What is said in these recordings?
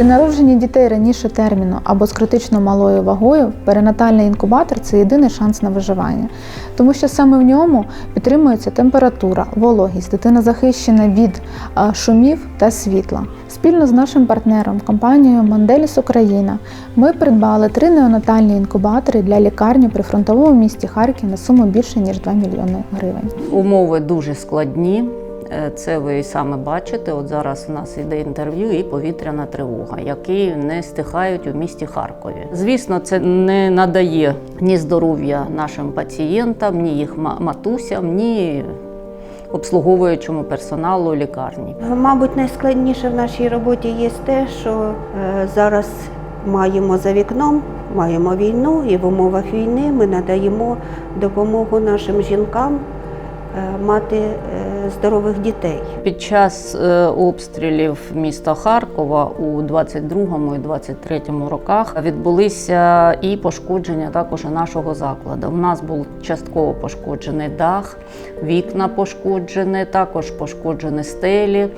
При народженні дітей раніше терміну або з критично малою вагою перинатальний інкубатор це єдиний шанс на виживання, тому що саме в ньому підтримується температура, вологість, дитина захищена від шумів та світла. Спільно з нашим партнером, компанією Манделіс Україна, ми придбали три неонатальні інкубатори для лікарні при фронтовому місті Харків на суму більше ніж 2 мільйони гривень. Умови дуже складні. Е, Це ви саме бачите. От зараз у нас іде інтерв'ю і повітряна тривога, які не стихають у місті Харкові. Звісно, це не надає ні здоров'я нашим пацієнтам, ні їх ма- матусям, ні обслуговуючому персоналу лікарні. Мабуть, найскладніше в нашій роботі є те, що е, зараз маємо за вікном, маємо війну, і в умовах війни ми надаємо допомогу нашим жінкам мати е, здорових дітей. Під час е, обстрілів міста Харкова у 22 і 23 роках відбулися і пошкодження також нашого закладу. У нас був частково пошкоджений дах, вікна пошкоджені, також пошкоджені стелі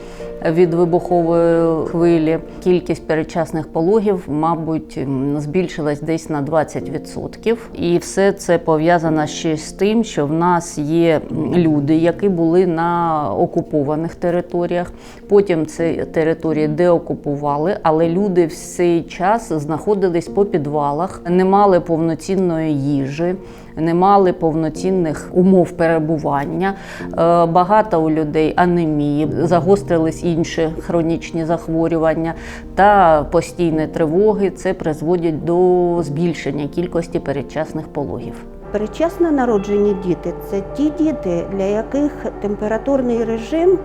від вибухової хвилі. Кількість передчасних пологів, мабуть, збільшилась десь на 20%. І все це пов'язано ще з тим, що в нас є люди, які були на окупованих територіях. Потім ці території деокупували, але люди в цей час знаходились по підвалах, не мали повноцінної їжі, не мали повноцінних умов перебування. Е, Багато у людей анемії, загострились інші хронічні захворювання та постійні тривоги. Це призводить до збільшення кількості передчасних пологів. Передчасно народжені діти це ті діти, для яких температурний режим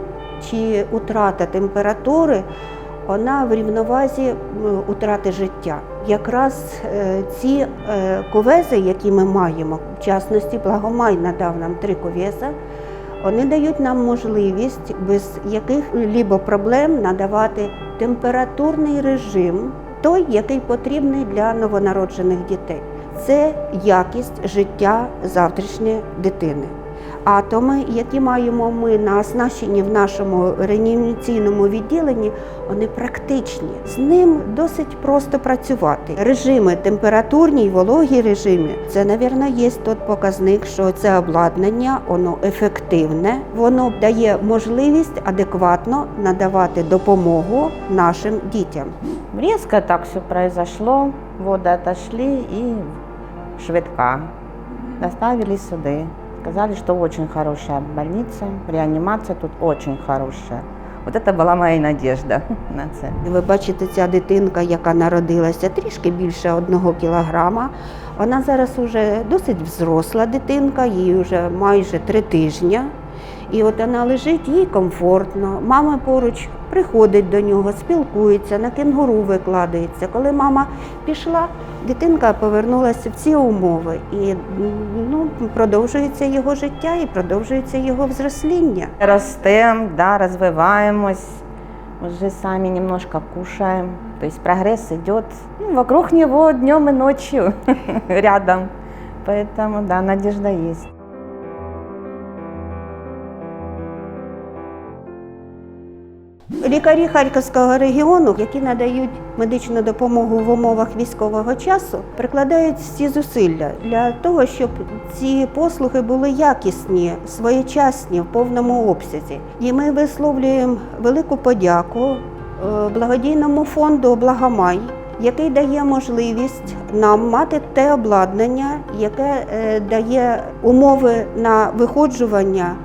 чи утрата температури вона в рівновазі утрати життя. Якраз е, ці е, ковези, які ми маємо, в частності Благомай надав нам три ковеза, вони дають нам можливість без яких-либо проблем надавати температурний режим, той, який потрібний для новонароджених дітей. Це якість життя завтрашньої дитини. Атоми, які маємо ми на оснащенні в нашому реанімаційному відділенні, вони практичні. З ним досить просто працювати. Режими температурні й вологі режими це, навірно, є тот показник, що це обладнання, воно ефективне, воно дає можливість адекватно надавати допомогу нашим дітям. Резко так все произошло, воды отошли и швидка. Доставили сюда. Сказали, что очень хорошая больница, реанимация тут очень хорошая. Вот это была моя надежда на це. Ви бачите, ця дитинка, яка народилася трішки більше одного кілограма. Вона зараз уже досить взросла дитинка, їй вже майже три тижні. І от вона лежить, їй комфортно. Мама поруч приходить до нього, спілкується, на кенгуру викладається. Коли мама пішла, дитинка повернулася в ці умови. І ну, продовжується його життя і продовжується його взросління. Ростемо, да, розвиваємось, вже самі немножко кушаємо. Тобто прогрес йде ну, вокруг нього днем і ночью рядом. Поэтому, да, надежда есть. Лікарі Харківського регіону, які надають медичну допомогу в умовах військового часу, прикладають всі зусилля для того, щоб ці послуги були якісні, своєчасні в повному обсязі. І ми висловлюємо велику подяку е, благодійному фонду Благомай, який дає можливість нам мати те обладнання, яке е, дає умови на виходжування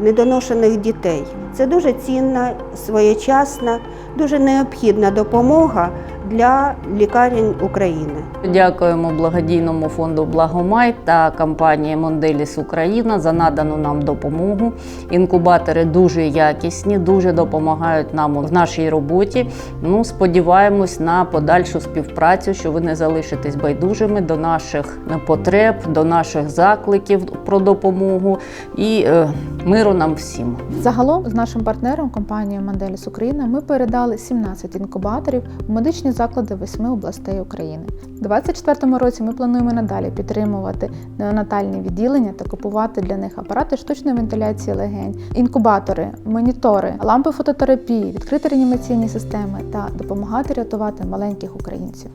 недоношених дітей. Це дуже цінна, своєчасна, дуже необхідна допомога для лікарень України. Дякуємо благодійному фонду Благомай та компанії Монделіс Україна за надану нам допомогу. Інкубатори дуже якісні, дуже допомагають нам в нашій роботі. Ну, сподіваємось на подальшу співпрацю, що ви не залишитесь байдужими до наших потреб, до наших закликів про допомогу і е, миру нам всім. Загалом нашим партнером компанією Манделіс Україна ми передали 17 інкубаторів у медичні заклади восьми областей України. У 2024 році ми плануємо надалі підтримувати неонатальні відділення та купувати для них апарати штучної вентиляції легень, інкубатори, монітори, лампи фототерапії, відкриті реанімаційні системи та допомагати рятувати маленьких українців.